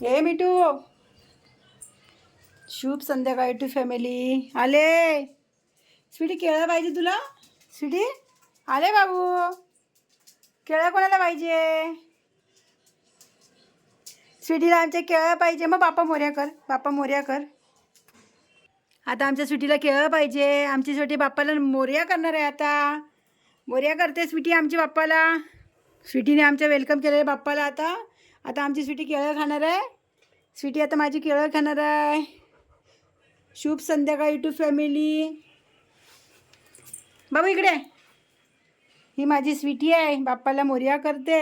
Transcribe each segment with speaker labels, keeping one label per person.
Speaker 1: हे मिठू. शुभ संध्याकाळी टू फॅमिली आले. स्वीटी केळं पाहिजे तुला? स्वीटी आले बाबू. केळं कोणाला पाहिजे? स्वीटीला आमच्या केळं पाहिजे. मग बापा मोऱ्या कर. बापा मोऱ्या कर. आता आमच्या स्वीटीला केळं पाहिजे. आमची स्वीटी बाप्पाला मोर्या करणार आहे आता. मोर्या करते स्वीटी आमची बाप्पाला. स्वीटीने आमच्या वेलकम केलेल्या बाप्पाला आता. आता आमची स्वीटी केळं खाणार आहे. स्वीटी आता माझी केळं खाणार आहे. शुभ संध्याकाळी टू फॅमिली बाबू इकडे. ही माझी स्वीटी आहे. बाप्पाला मोर्या करते.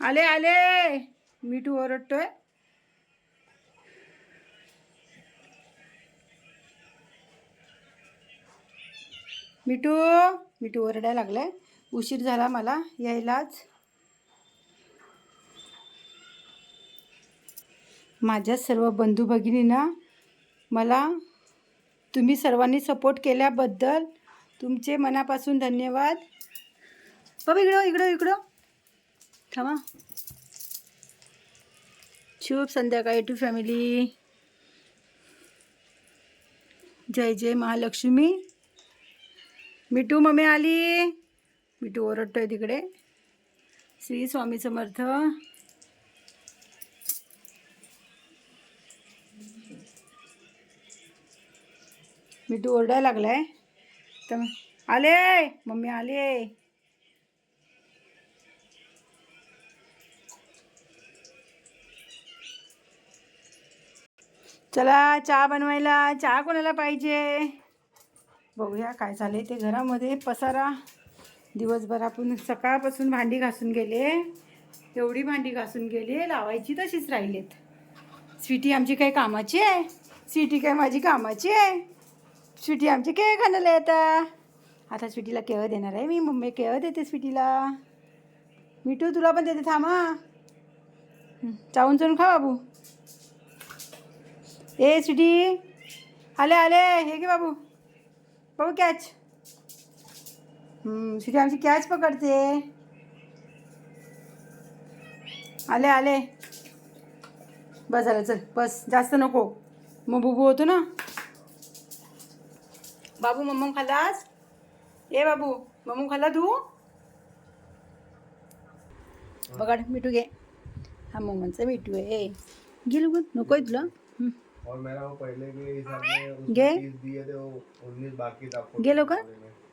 Speaker 1: आले आले. मिठू ओरडतोय. मिठू मिठू ओरडायला लागलाय. उशीर झाला मला यायलाच. माझ्या सर्व बंधू भगिनींना मला तुम्ही सर्वांनी सपोर्ट केल्याबद्दल तुमचे मनापासून धन्यवाद. बाबा इकडं इकडं इकडं. थांबा. शुभ संध्याकाळी टू फॅमिली जय जय महालक्ष्मी. मिठू मम्मी आली. मिठू ओरडतोय तिकडे. श्री स्वामी समर्थ. मिठू ओरडायला लागलाय. तर आले. मम्मी आले. चला चहा बनवायला. चहा कोणाला पाहिजे? बघूया काय झाले ते घरामध्ये. पसारा. दिवसभर आपण सकाळपासून भांडी घासून गेले. एवढी भांडी घासून गेले. लावायची तशीच राहिलेत. स्वीटी आमची काही कामाची आहे? स्वीटी काय माझी कामाची आहे? स्वीटी आमची केळ खाण्याला येता आता? स्वीटीला केळं देणार आहे? मी मम्मी केळं देते स्वीटीला? मिठू तुला पण देते थांबा चावून चावून खा बाबू. ए स्वीटी. आले आले. हे घे बाबू. बाबू कॅच स्वीटी आमची कॅच पकडते. आले आले. बस झालं चल. बस. जास्त नको. मग बुबू होतो ना? बाबू मम्मम खाल्लास? ए बाबू मम्मम खाल्ला तू? बघा मिठू घे. हा मम्मनचा मिठू आहे. घे लोक नको आहे तुला.
Speaker 2: और मेरा वो पहले के हिसाब में? तीस दिए थे वो उन्नीस बाकी था आपको
Speaker 1: गे लोग?
Speaker 2: तो देखो ना जरा